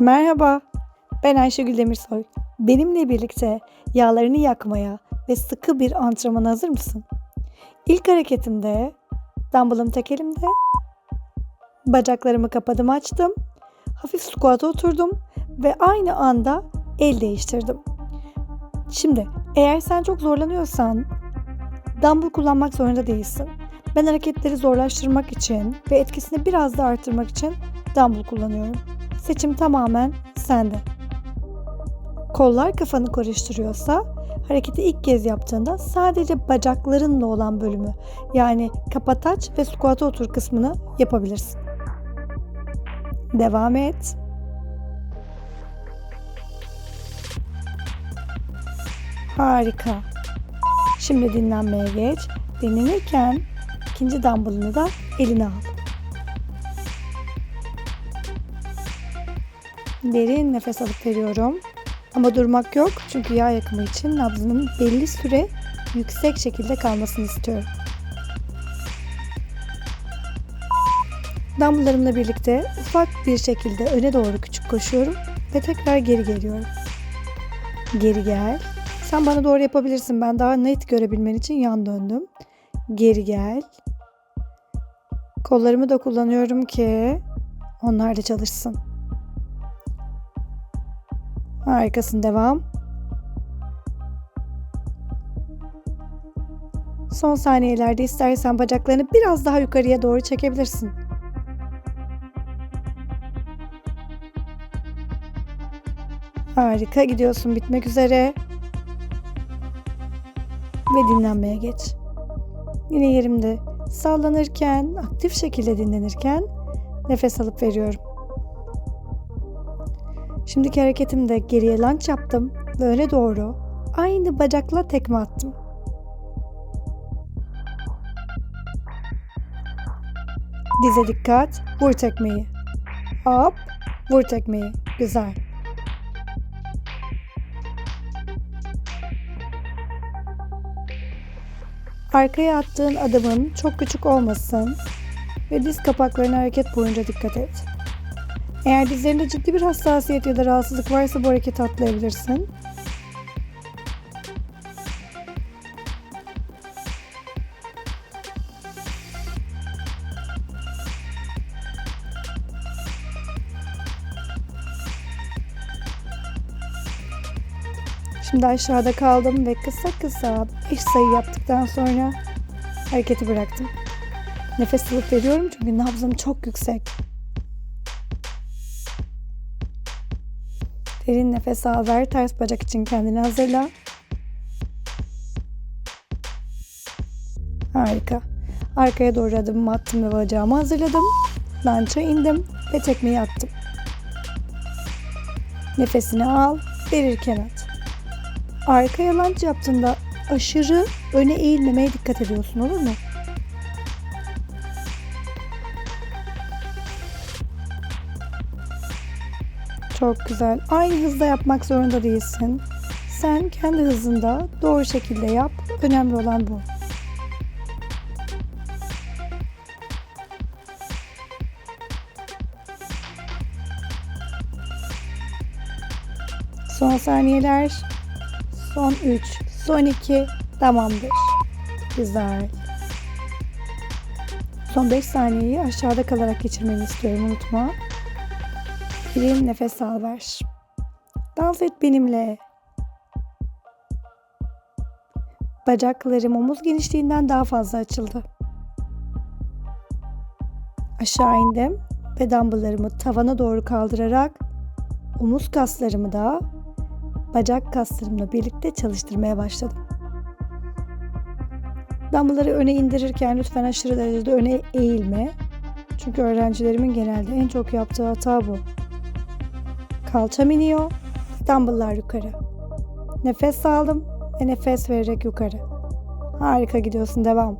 Merhaba, ben Ayşegül Demirsoy. Benimle birlikte yağlarını yakmaya ve sıkı bir antrenmana hazır mısın? İlk hareketimde dumbbellım tek elimde, bacaklarımı kapadım açtım, hafif squat'a oturdum ve aynı anda el değiştirdim. Şimdi eğer sen çok zorlanıyorsan dumbbell kullanmak zorunda değilsin. Ben hareketleri zorlaştırmak için ve etkisini biraz da arttırmak için dumbbell kullanıyorum. Seçim tamamen sende. Kollar kafanı karıştırıyorsa hareketi ilk kez yaptığında sadece bacaklarınla olan bölümü yani kapataç ve squat'a otur kısmını yapabilirsin. Devam et. Harika. Şimdi dinlenmeye geç. Dinlenirken ikinci dumbbellını da eline al. Derin nefes alıp veriyorum. Ama durmak yok çünkü yağ yakımı için nabzının belli süre yüksek şekilde kalmasını istiyorum. Dumbbelllarımla birlikte ufak bir şekilde öne doğru küçük koşuyorum ve tekrar geri geliyorum. Geri gel. Sen bana doğru yapabilirsin. Ben daha net görebilmen için yan döndüm. Geri gel. Kollarımı da kullanıyorum ki onlar da çalışsın. Harikasın devam. Son saniyelerde istersen bacaklarını biraz daha yukarıya doğru çekebilirsin. Harika gidiyorsun bitmek üzere. Ve dinlenmeye geç. Yine yerimde sallanırken, aktif şekilde dinlenirken nefes alıp veriyorum. Şimdiki hareketimde geriye lunge yaptım ve öne doğru aynı bacakla tekme attım. Dize dikkat, vur tekmeyi. Hop, vur tekmeyi. Güzel. Arkaya attığın adımın çok küçük olmasın ve diz kapaklarına hareket boyunca dikkat et. Eğer dizlerinde ciddi bir hassasiyet ya da rahatsızlık varsa bu hareketi atlayabilirsin. Şimdi aşağıda kaldım ve kısa kısa 5 sayı yaptıktan sonra hareketi bıraktım. Nefes alıp veriyorum çünkü nabzım çok yüksek. Derin nefes al ver. Ters bacak için kendini hazırla. Harika. Arkaya doğru adımımı attım ve bacağımı hazırladım. Lança indim ve tekmeyi attım. Nefesini al, verirken at. Arkaya lanç yaptığında aşırı öne eğilmemeye dikkat ediyorsun olur mu? Çok güzel. Aynı hızda yapmak zorunda değilsin. Sen kendi hızında doğru şekilde yap. Önemli olan bu. Son saniyeler. Son 3, son 2. Tamamdır. Güzel. Son 5 saniyeyi aşağıda kalarak geçirmeni istiyorum unutma. Derin nefes al ver. Dans et benimle. Bacaklarım omuz genişliğinden daha fazla açıldı. Aşağı indim ve dumbbelllarımı tavana doğru kaldırarak omuz kaslarımı da bacak kaslarımla birlikte çalıştırmaya başladım. Dumbbellları öne indirirken lütfen aşırı derecede öne eğilme. Çünkü öğrencilerimin genelde en çok yaptığı hata bu. Kalçam iniyor, dumbbelllar yukarı. Nefes aldım ve nefes vererek yukarı. Harika gidiyorsun, devam.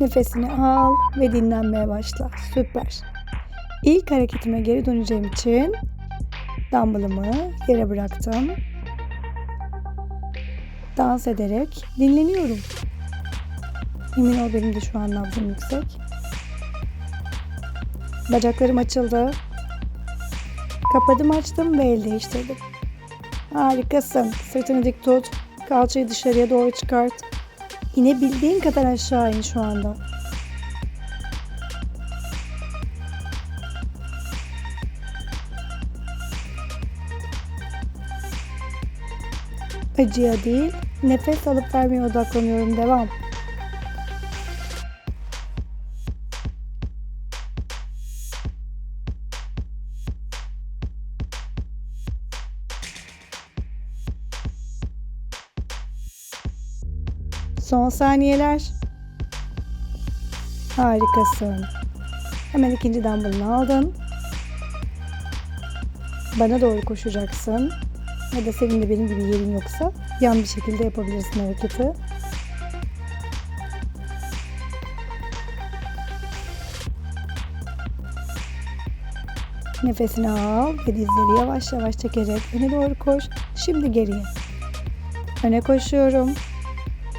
Nefesini al ve dinlenmeye başla. Süper. İlk hareketime geri döneceğim için dumbbellımı yere bıraktım. Dans ederek dinleniyorum. Emin ol benim de şu an nabzım yüksek. Bacaklarım açıldı. Kapadım açtım ve el değiştirdim. Harikasın. Sırtını dik tut. Kalçayı dışarıya doğru çıkart. İnebildiğin kadar aşağı in şu anda. Acıya değil, nefes alıp vermeye odaklanıyorum. Devam. Son saniyeler. Harikasın. Hemen ikinci dumbbellını aldın. Bana doğru koşacaksın. Ya da senin de benim gibi yerin yoksa yan bir şekilde yapabilirsin hareketi. Nefesini al ve dizleri yavaş yavaş çekerek öne doğru koş. Şimdi geriye. Öne koşuyorum.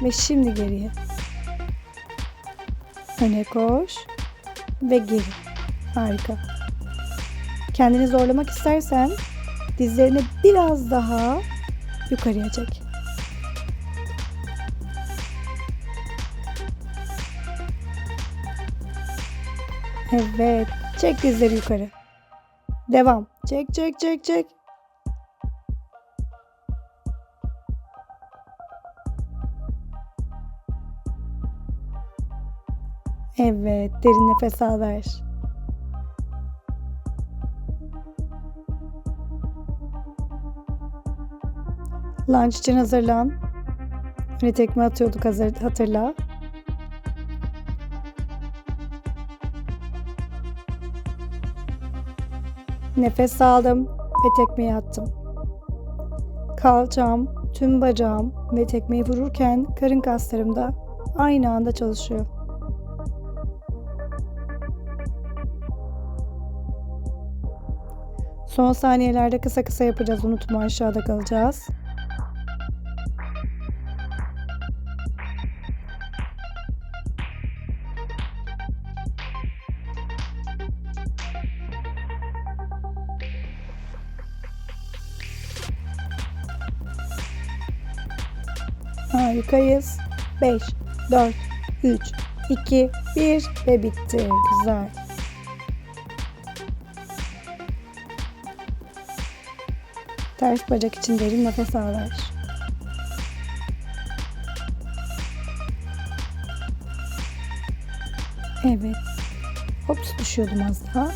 Ve şimdi geriye. Öne koş ve geri. Harika. Kendini zorlamak istersen dizlerini biraz daha yukarıya çek. Evet. Çek dizleri yukarı. Devam. Çek çek çek çek. Evet, derin nefes al ver. Lunch için hazırlan. Öne tekme atıyorduk hazır, hatırla. Nefes aldım ve tekmeyi attım. Kalçam, tüm bacağım ve tekmeyi vururken karın kaslarım da aynı anda çalışıyor. Son saniyelerde kısa kısa yapacağız. Unutma aşağıda kalacağız. Harikayız. 5, 4, 3, 2, 1 ve bitti. Güzel. Ters bacak için derin nefes al. Evet. Hops düşüyordum az daha.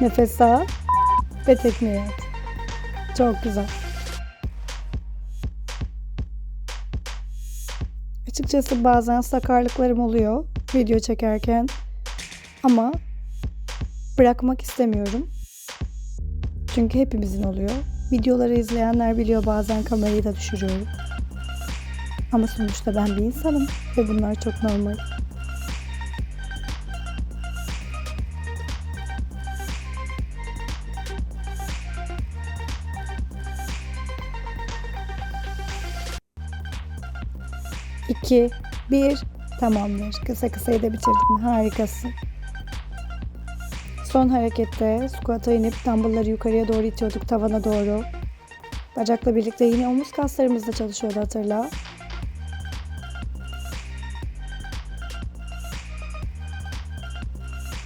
Nefes al ve tekmeye at. Çok güzel. Açıkçası bazen sakarlıklarım oluyor video çekerken. Ama bırakmak istemiyorum. Çünkü hepimizin oluyor. Videoları izleyenler biliyor bazen kamerayı da düşürüyorum. Ama sonuçta ben bir insanım ve bunlar çok normal. İki, bir, tamamdır. Kısa kısayı da bitirdin. Harikasın. Son harekette squat'a inip dumbbellları yukarıya doğru itiyorduk tavana doğru. Bacakla birlikte yine omuz kaslarımız da çalışıyordu hatırla.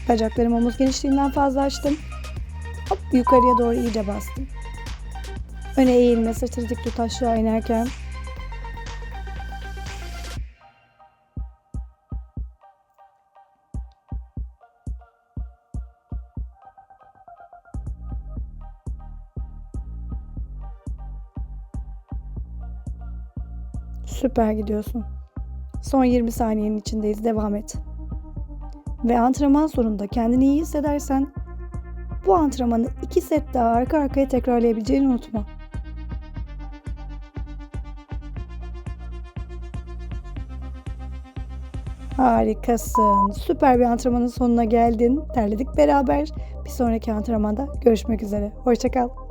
Bacaklarım omuz genişliğinden fazla açtım. Hop yukarıya doğru iyice bastım. Öne eğilme, sırtını dik tut aşağı inerken. Süper gidiyorsun. Son 20 saniyenin içindeyiz. Devam et. Ve antrenman sonunda kendini iyi hissedersen bu antrenmanı 2 set daha arka arkaya tekrarlayabileceğini unutma. Harikasın. Süper bir antrenmanın sonuna geldin. Terledik beraber. Bir sonraki antrenmanda görüşmek üzere. Hoşçakal.